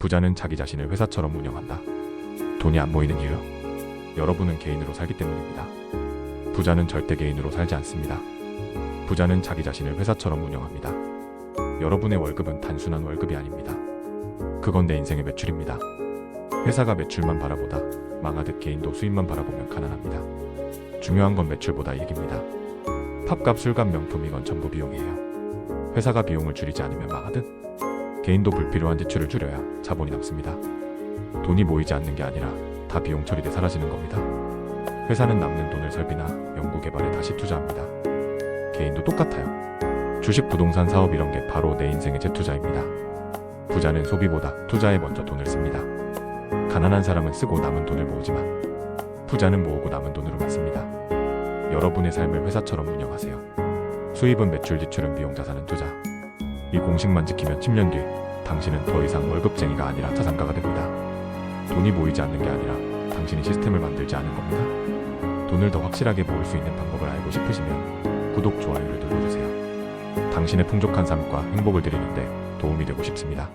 부자는 자기 자신을 회사처럼 운영한다. 돈이 안 모이는 이유. 여러분은 개인으로 살기 때문입니다. 부자는 절대 개인으로 살지 않습니다. 부자는 자기 자신을 회사처럼 운영합니다. 여러분의 월급은 단순한 월급이 아닙니다. 그건 내 인생의 매출입니다. 회사가 매출만 바라보다 망하듯 개인도 수입만 바라보면 가난합니다. 중요한 건 매출보다 이익입니다. 팝값, 술값, 명품 이건 전부 비용이에요. 회사가 비용을 줄이지 않으면 망하듯 개인도 불필요한 지출을 줄여야 자본이 남습니다. 돈이 모이지 않는 게 아니라 다 비용 처리돼 사라지는 겁니다. 회사는 남는 돈을 설비나 연구 개발에 다시 투자합니다. 개인도 똑같아요. 주식, 부동산, 사업 이런 게 바로 내 인생의 재투자입니다. 부자는 소비보다 투자에 먼저 돈을 씁니다. 가난한 사람은 쓰고 남은 돈을 모으지만 부자는 모으고 남은 돈으로만 씁니다. 여러분의 삶을 회사처럼 운영하세요. 수입은 매출, 지출은 비용, 자산은 투자. 이 공식만 지키면 10년 뒤 당신은 더 이상 월급쟁이가 아니라 자산가가 됩니다. 돈이 모이지 않는 게 아니라 당신이 시스템을 만들지 않은 겁니다. 돈을 더 확실하게 모을 수 있는 방법을 알고 싶으시면 구독, 좋아요를 눌러주세요. 당신의 풍족한 삶과 행복을 드리는데 도움이 되고 싶습니다.